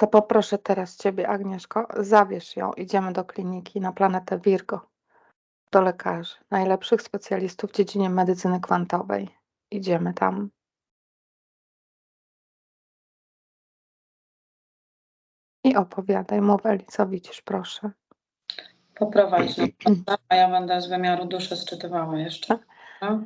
To poproszę teraz Ciebie, Agnieszko, zabierz ją. Idziemy do kliniki na planetę Virgo. Do lekarzy, najlepszych specjalistów w dziedzinie medycyny kwantowej. Idziemy tam. I opowiadaj, mów Eli, co widzisz, proszę. Poprowadź nas, a ja będę z wymiaru duszy sczytywała jeszcze. No?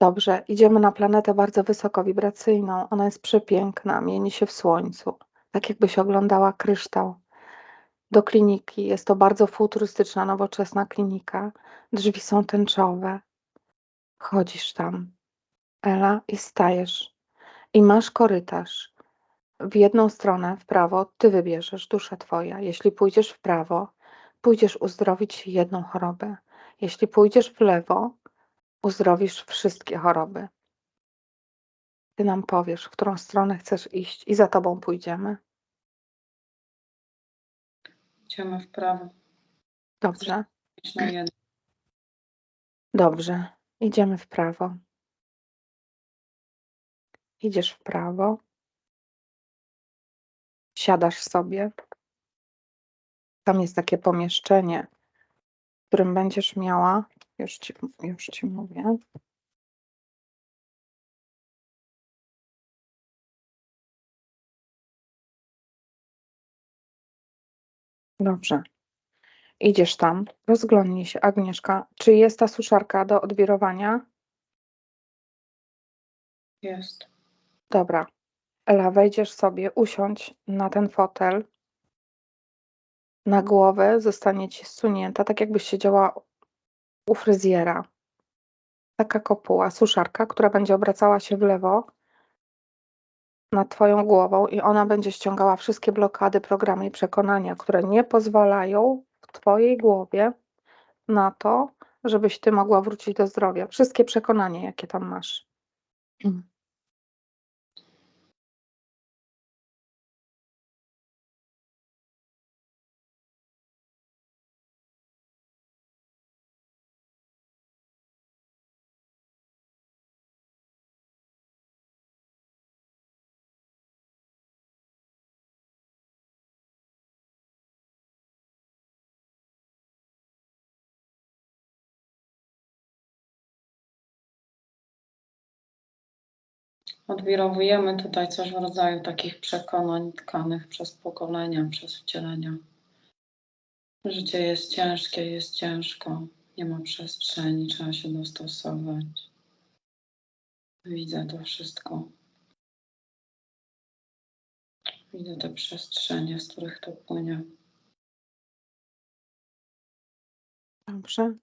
Dobrze, idziemy na planetę bardzo wysokowibracyjną. Ona jest przepiękna, mieni się w słońcu, tak jakbyś oglądała kryształ. Do kliniki jest to bardzo futurystyczna, nowoczesna klinika. Drzwi są tęczowe. Chodzisz tam, Ela, i stajesz. I masz korytarz. W jedną stronę, w prawo, ty wybierzesz, dusza twoja. Jeśli pójdziesz w prawo, pójdziesz uzdrowić jedną chorobę. Jeśli pójdziesz w lewo, uzdrowisz wszystkie choroby. Ty nam powiesz, w którą stronę chcesz iść i za tobą pójdziemy. Idziemy w prawo. Dobrze, Idź na jedno. dobrze. Idziemy w prawo. Idziesz w prawo. Siadasz sobie. Tam jest takie pomieszczenie, w którym będziesz miała. Już ci, już ci mówię. Dobrze. Idziesz tam, rozglądnij się, Agnieszka. Czy jest ta suszarka do odwirowania? Jest. Dobra. Ela, wejdziesz sobie, usiądź na ten fotel. Na głowę zostanie ci zsunięta, tak jakbyś siedziała u fryzjera. Taka kopuła, suszarka, która będzie obracała się w lewo nad twoją głową i ona będzie ściągała wszystkie blokady, programy i przekonania, które nie pozwalają w twojej głowie na to, żebyś ty mogła wrócić do zdrowia. Wszystkie przekonania, jakie tam masz. Odwirowujemy tutaj coś w rodzaju takich przekonań tkanych przez pokolenia, przez wcielenia. Życie jest ciężkie, jest ciężko. Nie ma przestrzeni, trzeba się dostosować. Widzę to wszystko. Widzę te przestrzenie, z których to płynie. Dobrze.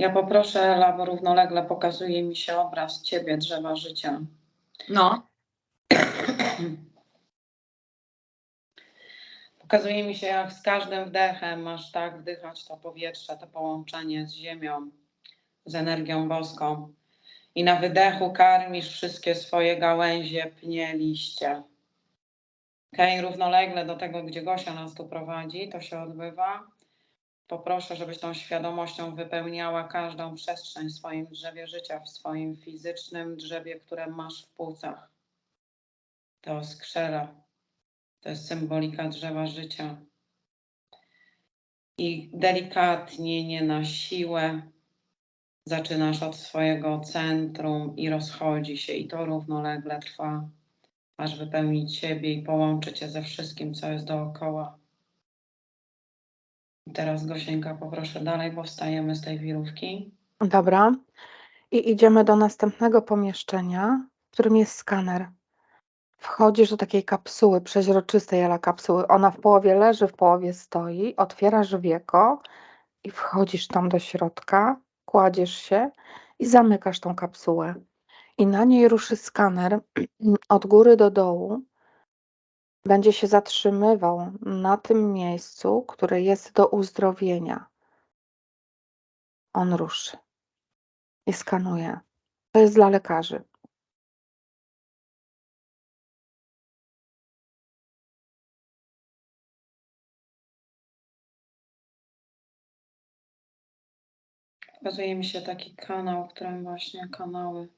Ja poproszę Ela, bo równolegle pokazuje mi się obraz Ciebie, drzewa życia. No, Pokazuje mi się, jak z każdym wdechem masz tak wdychać to powietrze, to połączenie z ziemią, z energią boską. I na wydechu karmisz wszystkie swoje gałęzie, pnie, liście. Okej, równolegle do tego, gdzie Gosia nas tu prowadzi, to się odbywa. Poproszę, żebyś tą świadomością wypełniała każdą przestrzeń w swoim drzewie życia, w swoim fizycznym drzewie, które masz w płucach. To skrzela. To jest symbolika drzewa życia. I delikatnie, nie na siłę, zaczynasz od swojego centrum i rozchodzi się, i to równolegle trwa, aż wypełni ciebie i połączy cię ze wszystkim, co jest dookoła. Teraz, Gosieńka, poproszę dalej, bo wstajemy z tej wirówki. Dobra. I idziemy do następnego pomieszczenia, w którym jest skaner. Wchodzisz do takiej kapsuły przeźroczystej, ale kapsuły. Ona w połowie leży, w połowie stoi. Otwierasz wieko i wchodzisz tam do środka, kładziesz się i zamykasz tą kapsułę. I na niej ruszy skaner od góry do dołu. Będzie się zatrzymywał na tym miejscu, które jest do uzdrowienia. On ruszy i skanuje. To jest dla lekarzy. Pokazuje mi się taki kanał, w którym właśnie kanały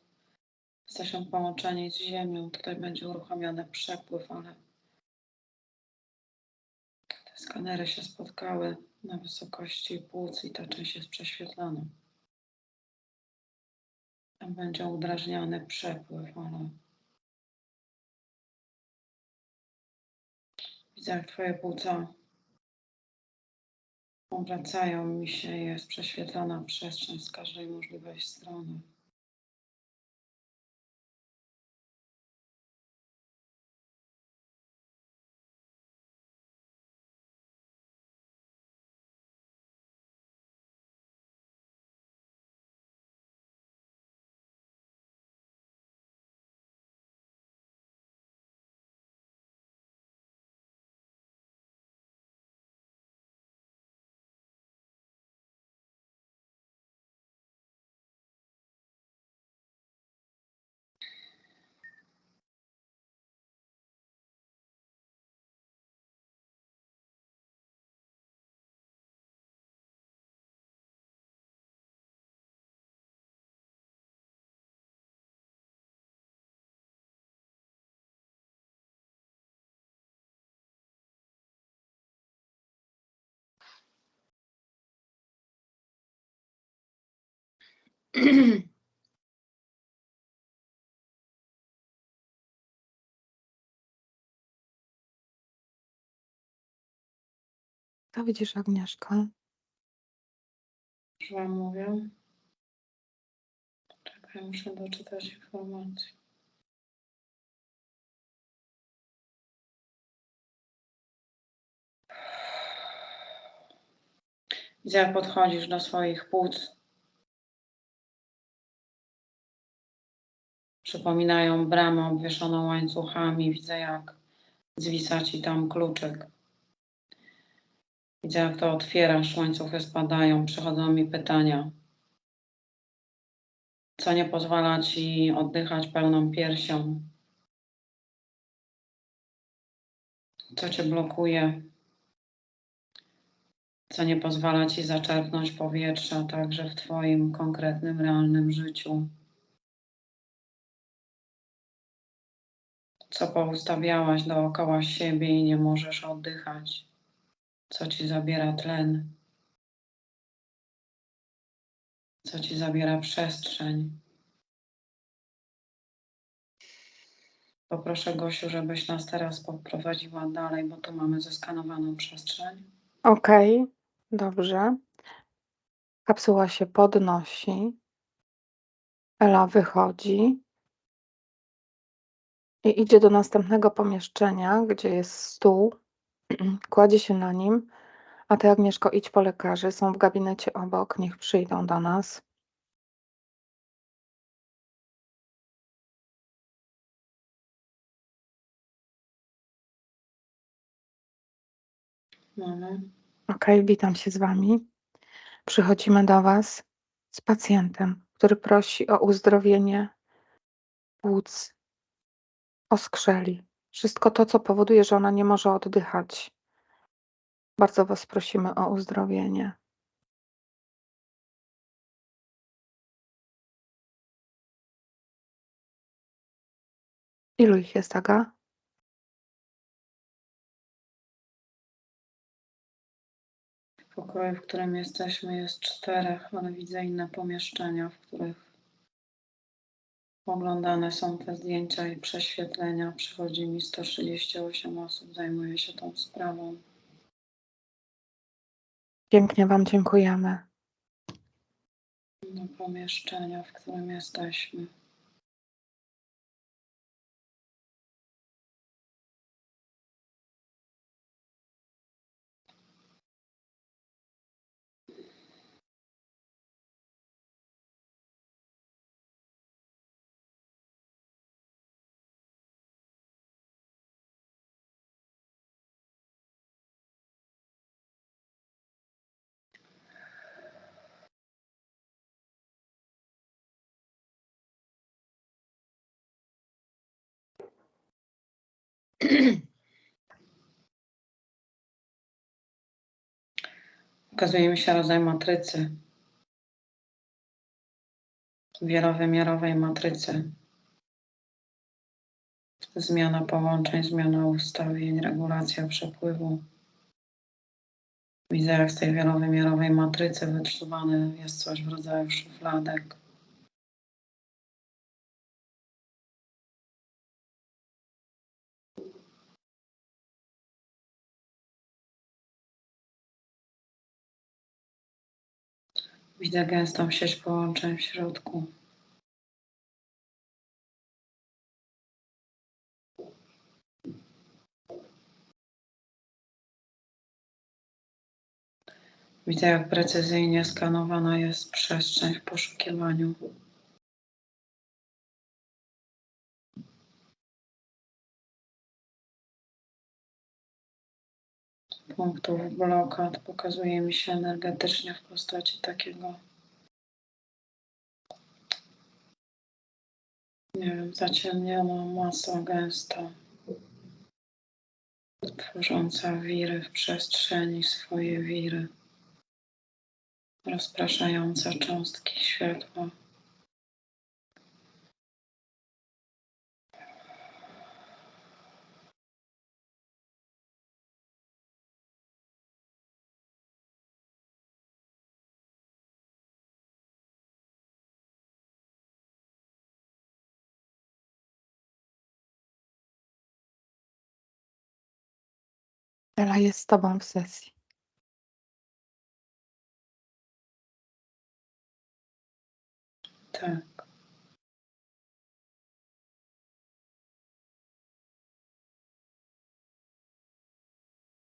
jesteśmy połączeni z ziemią. Tutaj będzie uruchamiany przepływ, ale skanery się spotkały na wysokości płuc i ta część jest prześwietlona. Tam będzie udrażniany przepływ, ale widzę jak Twoje płuca obracają mi się, jest prześwietlona przestrzeń z każdej możliwej strony. Co widzisz, Agnieszko? Już Wam mówię. Czekaj, muszę doczytać informację. Jak podchodzisz do swoich płuc. Przypominają bramę obwieszoną łańcuchami. Widzę, jak zwisa ci tam kluczyk. Widzę, jak to otwierasz, łańcuchy spadają, przychodzą mi pytania. Co nie pozwala ci oddychać pełną piersią? Co cię blokuje? Co nie pozwala ci zaczerpnąć powietrza także w twoim konkretnym, realnym życiu? Co poustawiałaś dookoła siebie i nie możesz oddychać? Co ci zabiera tlen? Co ci zabiera przestrzeń? Poproszę Gosiu, żebyś nas teraz poprowadziła dalej, bo tu mamy zeskanowaną przestrzeń. Okej, dobrze. Kapsuła się podnosi. Ela wychodzi. I idzie do następnego pomieszczenia, gdzie jest stół. Kładzie się na nim. A ty, Agnieszko, idź po lekarzy. Są w gabinecie obok. Niech przyjdą do nas. Mamy. Okej, witam się z Wami. Przychodzimy do Was z pacjentem, który prosi o uzdrowienie płuc, oskrzeli. Wszystko to, co powoduje, że ona nie może oddychać. Bardzo Was prosimy o uzdrowienie. Ilu ich jest, Aga? W pokoju, w którym jesteśmy, jest czterech, ale widzę inne pomieszczenia, w których oglądane są te zdjęcia i prześwietlenia. Przychodzi mi 138 osób, zajmuje się tą sprawą. Pięknie Wam dziękujemy. Do pomieszczenia, w którym jesteśmy. Ukazuje mi się rodzaj matrycy. wielowymiarowej matrycy. Zmiana połączeń, zmiana ustawień, regulacja przepływu. Widzę, jak z tej wielowymiarowej matrycy wytrzymane jest coś w rodzaju szufladek. Widzę gęstą sieć połączeń w środku. Widzę, jak precyzyjnie skanowana jest przestrzeń w poszukiwaniu. Punktów blokad pokazuje mi się energetycznie w postaci takiego, nie wiem, zaciemniona masa gęsta, tworząca wiry w przestrzeni, swoje wiry rozpraszająca cząstki światła. Ela jest z tobą w sesji. Tak.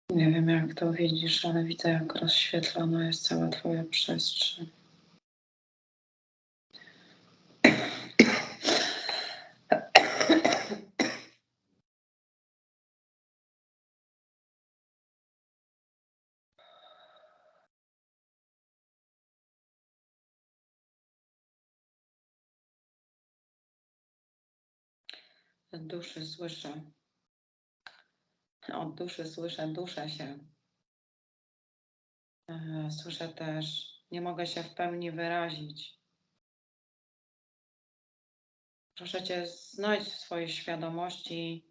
Nie wiem, jak to widzisz, ale widzę, jak rozświetlona jest cała Twoja przestrzeń. Duszy słyszę. Od duszy słyszę, duszę się. E, Słyszę też, nie mogę się w pełni wyrazić. Proszę Cię, znajdź w swojej świadomości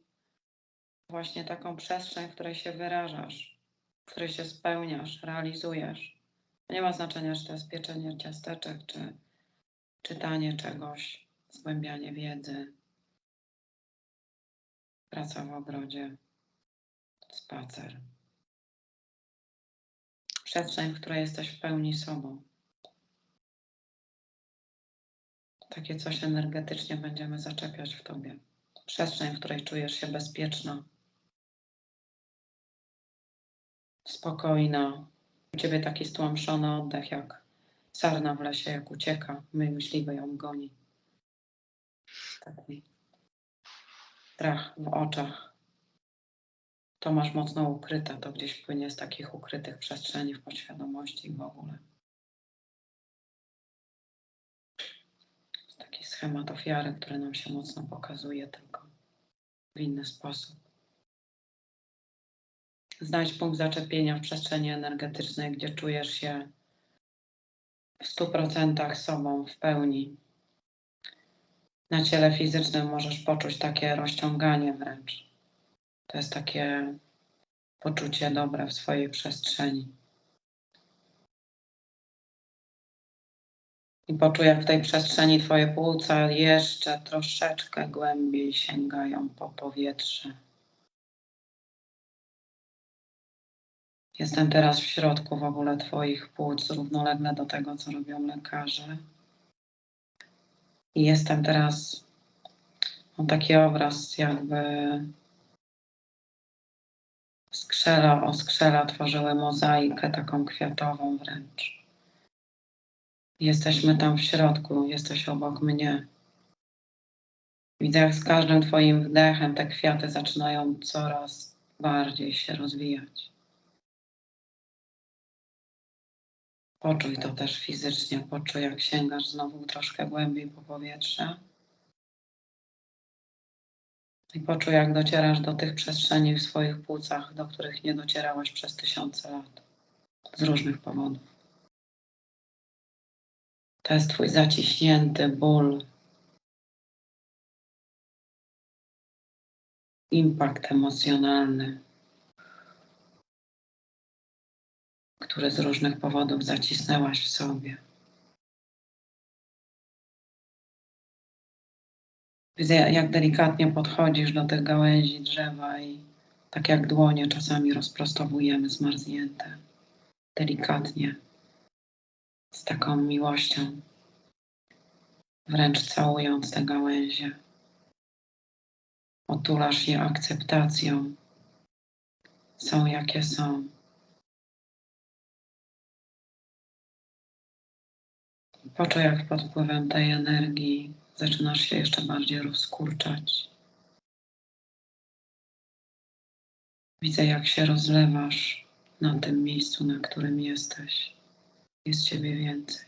właśnie taką przestrzeń, w której się wyrażasz, w której się spełniasz, realizujesz. Nie ma znaczenia, czy to jest pieczenie ciasteczek, czy czytanie czegoś, zgłębianie wiedzy, praca w ogrodzie, spacer. Przestrzeń, w której jesteś w pełni sobą. Takie coś energetycznie będziemy zaczepiać w tobie. Przestrzeń, w której czujesz się bezpieczna, spokojna. U ciebie taki stłamszony oddech, jak sarna w lesie, jak ucieka, my myśliwy ją goni. Strach w oczach. To masz mocno ukryte, to gdzieś płynie z takich ukrytych przestrzeni w podświadomości i w ogóle. Jest taki schemat ofiary, który nam się mocno pokazuje, tylko w inny sposób. Znajdź punkt zaczepienia w przestrzeni energetycznej, gdzie czujesz się w stu procentach sobą, w pełni. Na ciele fizycznym możesz poczuć takie rozciąganie wręcz. To jest takie poczucie dobre w swojej przestrzeni. I poczuj, jak w tej przestrzeni Twoje płuca jeszcze troszeczkę głębiej sięgają po powietrze. Jestem teraz w środku w ogóle Twoich płuc, równolegle do tego, co robią lekarze. I jestem teraz, mam taki obraz, jakby skrzela o skrzela tworzyły mozaikę taką kwiatową wręcz. Jesteśmy tam w środku, jesteś obok mnie. Widzę, jak z każdym Twoim wdechem te kwiaty zaczynają coraz bardziej się rozwijać. Poczuj to też fizycznie, poczuj, jak sięgasz znowu troszkę głębiej po powietrze. I poczuj, jak docierasz do tych przestrzeni w swoich płucach, do których nie docierałeś przez tysiące lat. Z różnych powodów. To jest Twój zaciśnięty ból. Impact emocjonalny, który z różnych powodów zacisnęłaś w sobie. Widzę, jak delikatnie podchodzisz do tych gałęzi drzewa i tak jak dłonie czasami rozprostowujemy zmarznięte. Delikatnie, z taką miłością, wręcz całując te gałęzie. Otulasz je akceptacją. Są jakie są. Poczuj, jak pod wpływem tej energii zaczynasz się jeszcze bardziej rozkurczać. Widzę, jak się rozlewasz na tym miejscu, na którym jesteś. Jest Ciebie więcej.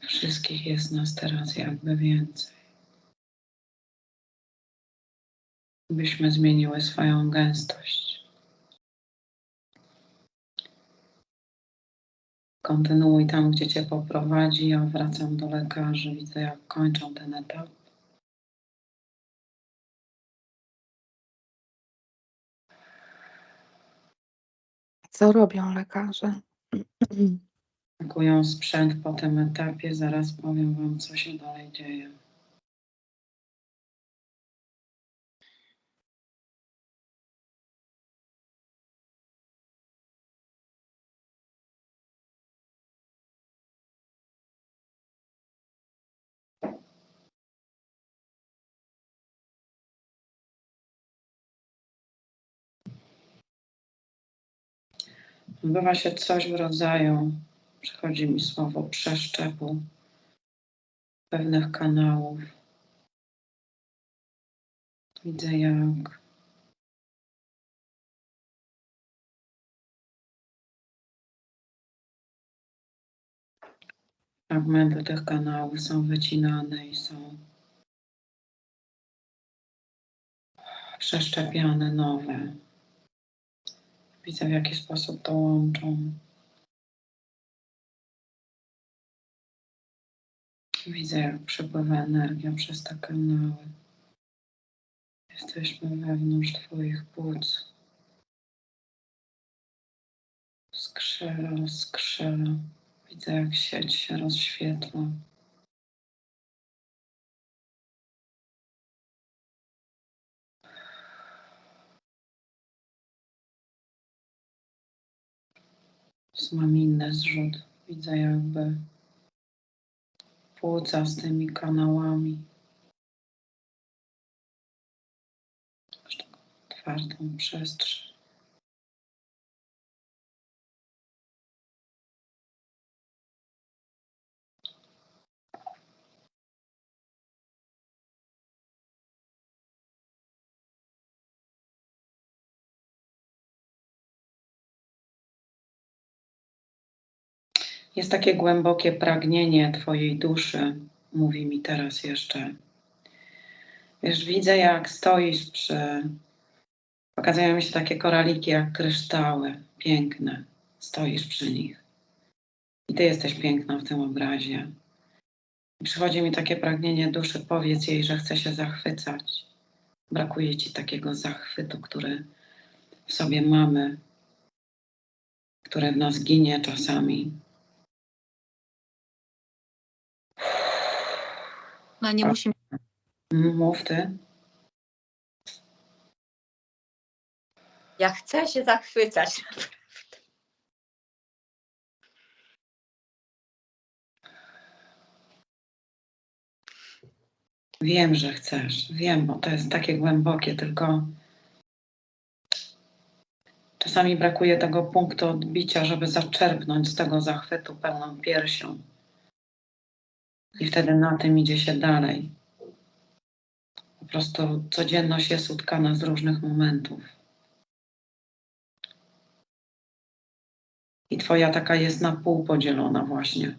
Wszystkich jest nas teraz jakby więcej. Byśmy zmieniły swoją gęstość. Kontynuuj tam, gdzie Cię poprowadzi. Ja wracam do lekarzy. Widzę, jak kończą ten etap. Co robią lekarze? Pakują sprzęt po tym etapie. Zaraz powiem Wam, co się dalej dzieje. Odbywa się coś w rodzaju, przychodzi mi słowo przeszczepu pewnych kanałów. Widzę, jak fragmenty tych kanałów są wycinane i są przeszczepiane nowe. Widzę, w jaki sposób to łączą. Widzę, jak przepływa energia przez te kanały. Jesteśmy wewnątrz Twoich płuc. Skrzela, skrzela. Widzę, jak sieć się rozświetla. Mam inny zrzut. Widzę jakby płuca z tymi kanałami. Taką twardą przestrzeń. Jest takie głębokie pragnienie Twojej duszy, mówi mi teraz jeszcze. Wiesz, widzę, jak stoisz przy. Pokazują mi się takie koraliki jak kryształy, piękne. Stoisz przy nich. I Ty jesteś piękna w tym obrazie. I przychodzi mi takie pragnienie duszy, powiedz jej, że chce się zachwycać. Brakuje Ci takiego zachwytu, który w sobie mamy, który w nas ginie czasami. No nie A- musimy. Mów ty. Ja chcę się zachwycać. Wiem, że chcesz. Wiem, bo to jest takie głębokie, tylko czasami brakuje tego punktu odbicia, żeby zaczerpnąć z tego zachwytu pełną piersią. I wtedy na tym idzie się dalej. Po prostu codzienność jest utkana z różnych momentów. I twoja taka jest na pół podzielona właśnie.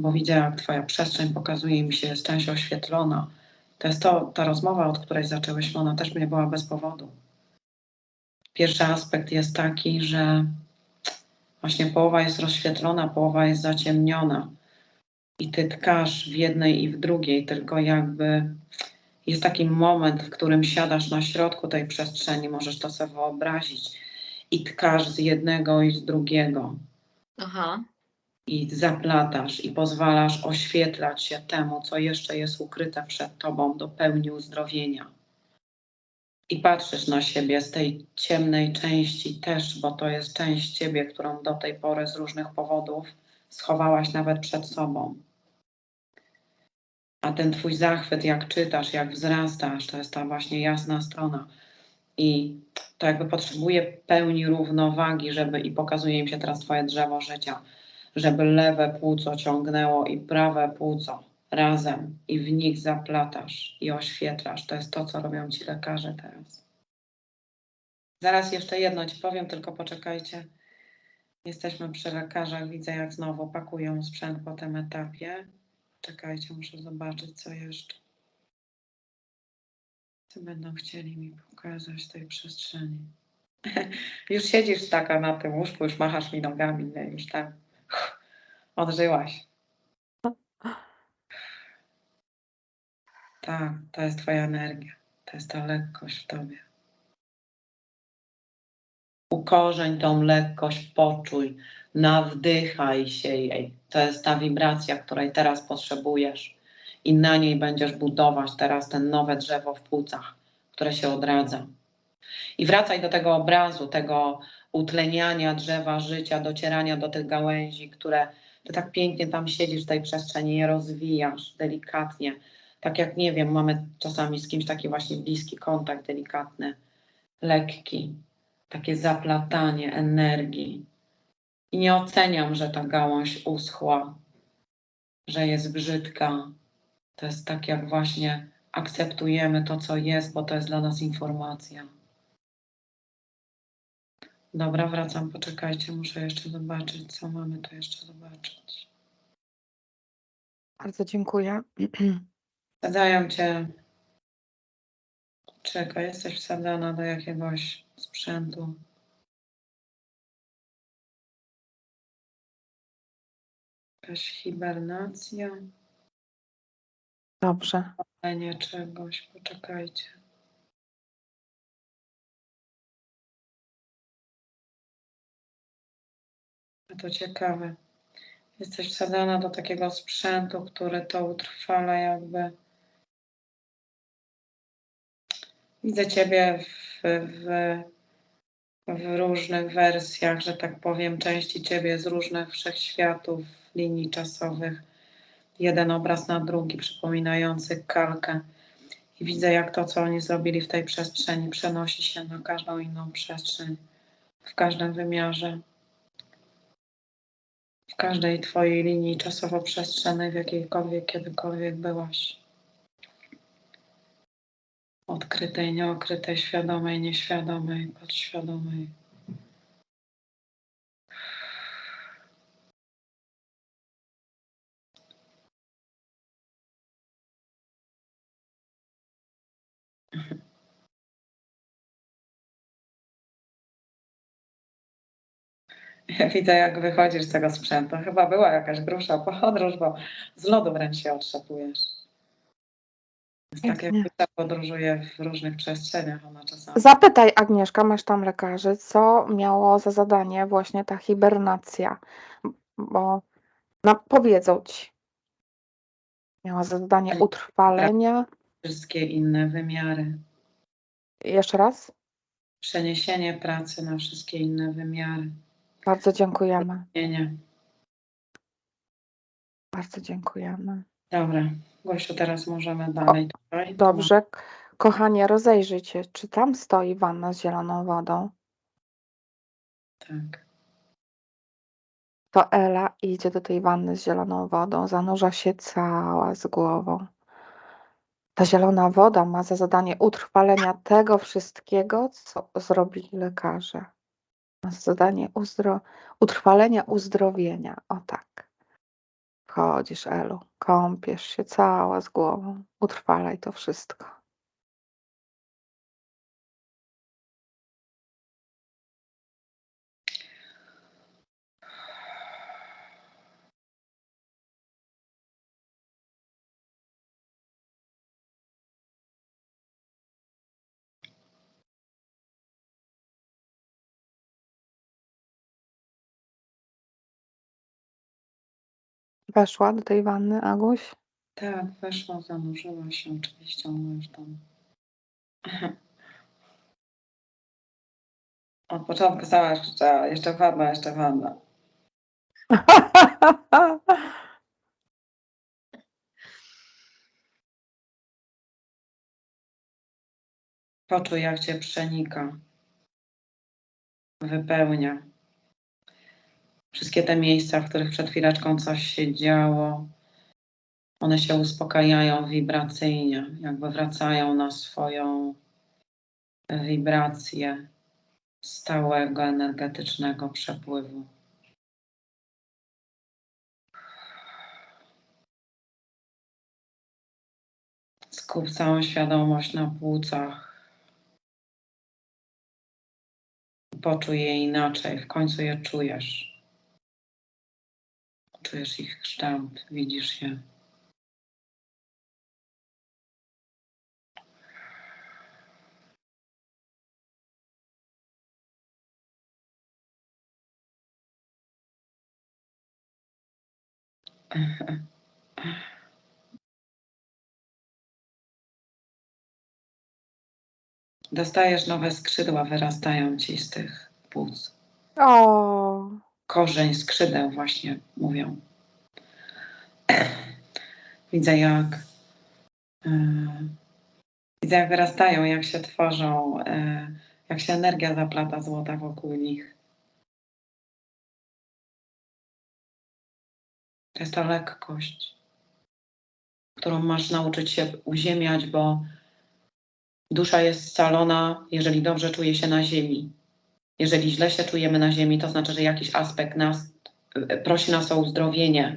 Bo widzę, jak twoja przestrzeń pokazuje mi się, jest część oświetlona. To jest to, ta rozmowa, od której zaczęłyśmy, ona też nie była bez powodu. Pierwszy aspekt jest taki, że właśnie połowa jest rozświetlona, połowa jest zaciemniona. I ty tkasz w jednej i w drugiej, tylko jakby jest taki moment, w którym siadasz na środku tej przestrzeni, możesz to sobie wyobrazić, i tkasz z jednego i z drugiego. Aha. I zaplatasz, i pozwalasz oświetlać się temu, co jeszcze jest ukryte przed tobą do pełni uzdrowienia. I patrzysz na siebie z tej ciemnej części też, bo to jest część ciebie, którą do tej pory z różnych powodów schowałaś nawet przed sobą. A ten twój zachwyt, jak czytasz, jak wzrastasz, to jest ta właśnie jasna strona. I to jakby potrzebuje pełni równowagi, żeby i pokazuje im się teraz twoje drzewo życia, żeby lewe płuco ciągnęło i prawe płuco razem i w nich zaplatasz i oświetlasz. To jest to, co robią ci lekarze teraz. Zaraz jeszcze jedno ci powiem, tylko poczekajcie. Jesteśmy przy lekarzach, widzę jak znowu pakują sprzęt po tym etapie. Czekajcie, muszę zobaczyć co jeszcze. Co będą chcieli mi pokazać w tej przestrzeni. już siedzisz taka na tym łóżku, już machasz mi nogami, nie? już tam odżyłaś. Tak, to jest twoja energia. To jest ta lekkość w tobie. Ukorzeń tą lekkość, poczuj, nawdychaj się jej. To jest ta wibracja, której teraz potrzebujesz. I na niej będziesz budować teraz ten nowe drzewo w płucach, które się odradza. I wracaj do tego obrazu, tego utleniania drzewa życia, docierania do tych gałęzi, które ty tak pięknie tam siedzisz w tej przestrzeni, je rozwijasz delikatnie. Tak jak nie wiem, mamy czasami z kimś taki właśnie bliski kontakt, delikatny, lekki, takie zaplatanie energii. I nie oceniam, że ta gałąź uschła, że jest brzydka. To jest tak, jak właśnie akceptujemy to, co jest, bo to jest dla nas informacja. Dobra, wracam, poczekajcie, muszę jeszcze zobaczyć, co mamy tu jeszcze zobaczyć. Bardzo dziękuję. Wsadzają cię. Czekaj, jesteś wsadzana do jakiegoś sprzętu. Jakaś hibernacja, Dobrze. palenie czegoś, poczekajcie. A to ciekawe. Jesteś wsadzana do takiego sprzętu, który to utrwala jakby. Widzę Ciebie w, w, w różnych wersjach, że tak powiem, części Ciebie z różnych wszechświatów, linii czasowych. Jeden obraz na drugi, przypominający kalkę. I widzę, jak to, co oni zrobili w tej przestrzeni, przenosi się na każdą inną przestrzeń, w każdym wymiarze, w każdej Twojej linii czasowo-przestrzennej, w jakiejkolwiek, kiedykolwiek byłaś odkrytej, nieokrytej, świadomej, nieświadomej, podświadomej. Ja widzę, jak wychodzisz z tego sprzętu. Chyba była jakaś grubsza podróż, bo z lodu wręcz się otrzepujesz. Tak, Pięknie. jak ta podróżuje w różnych przestrzeniach, ona czasami. Zapytaj Agnieszka, masz tam lekarzy, co miało za zadanie właśnie ta hibernacja, bo no, powiedzą ci. Miała za zadanie Pani- utrwalenia. Wszystkie inne wymiary. Jeszcze raz? Przeniesienie pracy na wszystkie inne wymiary. Bardzo dziękujemy. Nie, nie. Bardzo dziękujemy. Dobra, Gosiu, teraz możemy dalej tutaj. Dobrze. Kochanie, rozejrzyjcie, czy tam stoi wanna z zieloną wodą. Tak. To Ela idzie do tej wanny z zieloną wodą, zanurza się cała z głową. Ta zielona woda ma za zadanie utrwalenia tego wszystkiego, co zrobili lekarze. Ma za zadanie uzdro- utrwalenia uzdrowienia. O tak. Wchodzisz, Elu, kąpiesz się cała z głową. Utrwalaj to wszystko. Weszła do tej wanny Aguś. Tak, weszła, zanurzyła się, oczywiście ona już tam. Od początku sama krzyczała, jeszcze wanna, jeszcze wanna. Poczuj, jak cię przenika, wypełnia. Wszystkie te miejsca, w których przed chwileczką coś się działo, one się uspokajają wibracyjnie, jakby wracają na swoją wibrację stałego energetycznego przepływu. Skup całą świadomość na płucach. Poczuj je inaczej, w końcu je czujesz. Czujesz ich kształt, widzisz je. Dostajesz nowe skrzydła, wyrastają ci z tych płuc. O, Korzeń skrzydeł właśnie mówią. Widzę jak e, widzę jak wyrastają, jak się tworzą, e, jak się energia zaplata złota wokół nich. To jest ta lekkość, którą masz nauczyć się uziemiać, bo dusza jest scalona, jeżeli dobrze czuje się na ziemi. Jeżeli źle się czujemy na ziemi, to znaczy, że jakiś aspekt nas e, prosi nas o uzdrowienie.